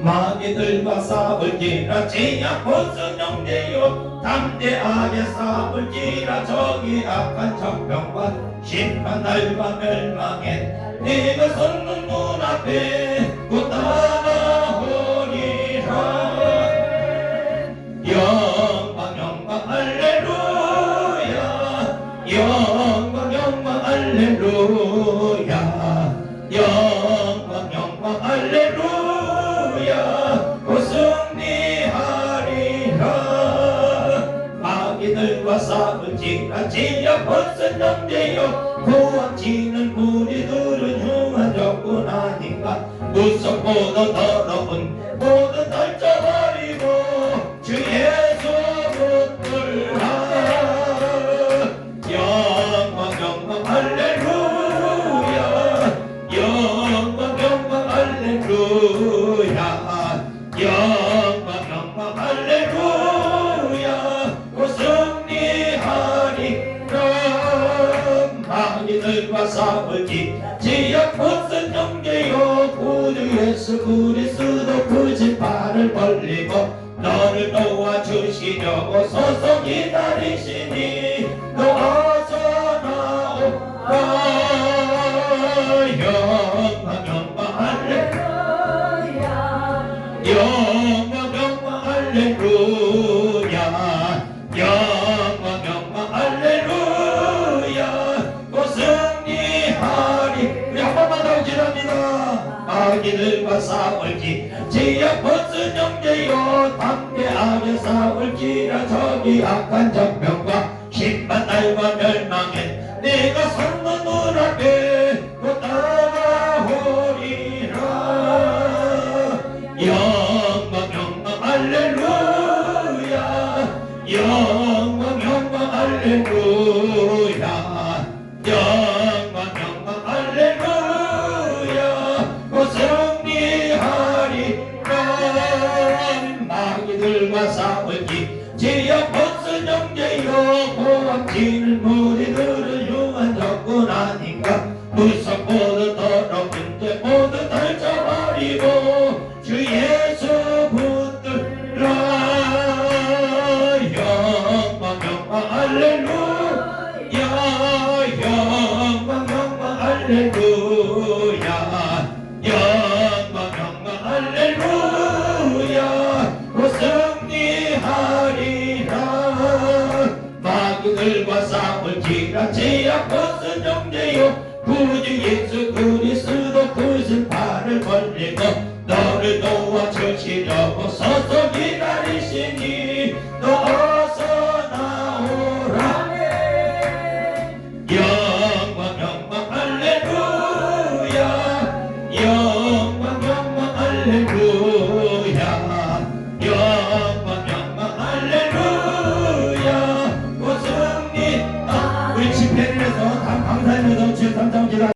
마귀들과 싸울지라 보스 영대요. 담대하게 싸울지라 저기 악한 적병과 심판 날과 멸망에 네가 섰는 눈앞에 굳다나오리라. 영광 영광 할렐루야. 영광 영광 할렐루야 싸울지라 지역 벗은 영대여 고함치는 우리들은 흉한 적군 아닌가 무섭고도 더러운 모든 던져버리고 주 예수 붙들라 영광 영광 할렐루야. 영광 영광 할렐루야. 영광 마귀들과 싸우지 지역 무슨 영계요. 구주 예수 그리스도 그 진발을 벌리고 너를 도와주시려고 소속 기다리시니 너 어서 나오라 영광 영광 할렐루야 영광 영광 할렐루야. 영광 마귀들과 싸울지 지역 벗은 영제요 담대하게 싸울지라 저기 악한 적병과 심판 날과 멸망에 내가 선는 눈앞에 곧 따라오리라. 영광 영광 할렐루야. 영광 영광 할렐루야 고함치는 무리들은 흉한 적군 아닌가 무섭고도 더러운데 모두 덜쳐버리고 주 예수 붙들라 영광 영광 할렐루야. 영광 영광 할렐루야 이같이 약것은 정죄요. 구주 예수 그리스도 그신 발을 벌리고 너를 도와주시려고 서서 기다리시니 너 어서 나오라. 영광 영광 할렐루야. 영광 영광 할렐루야.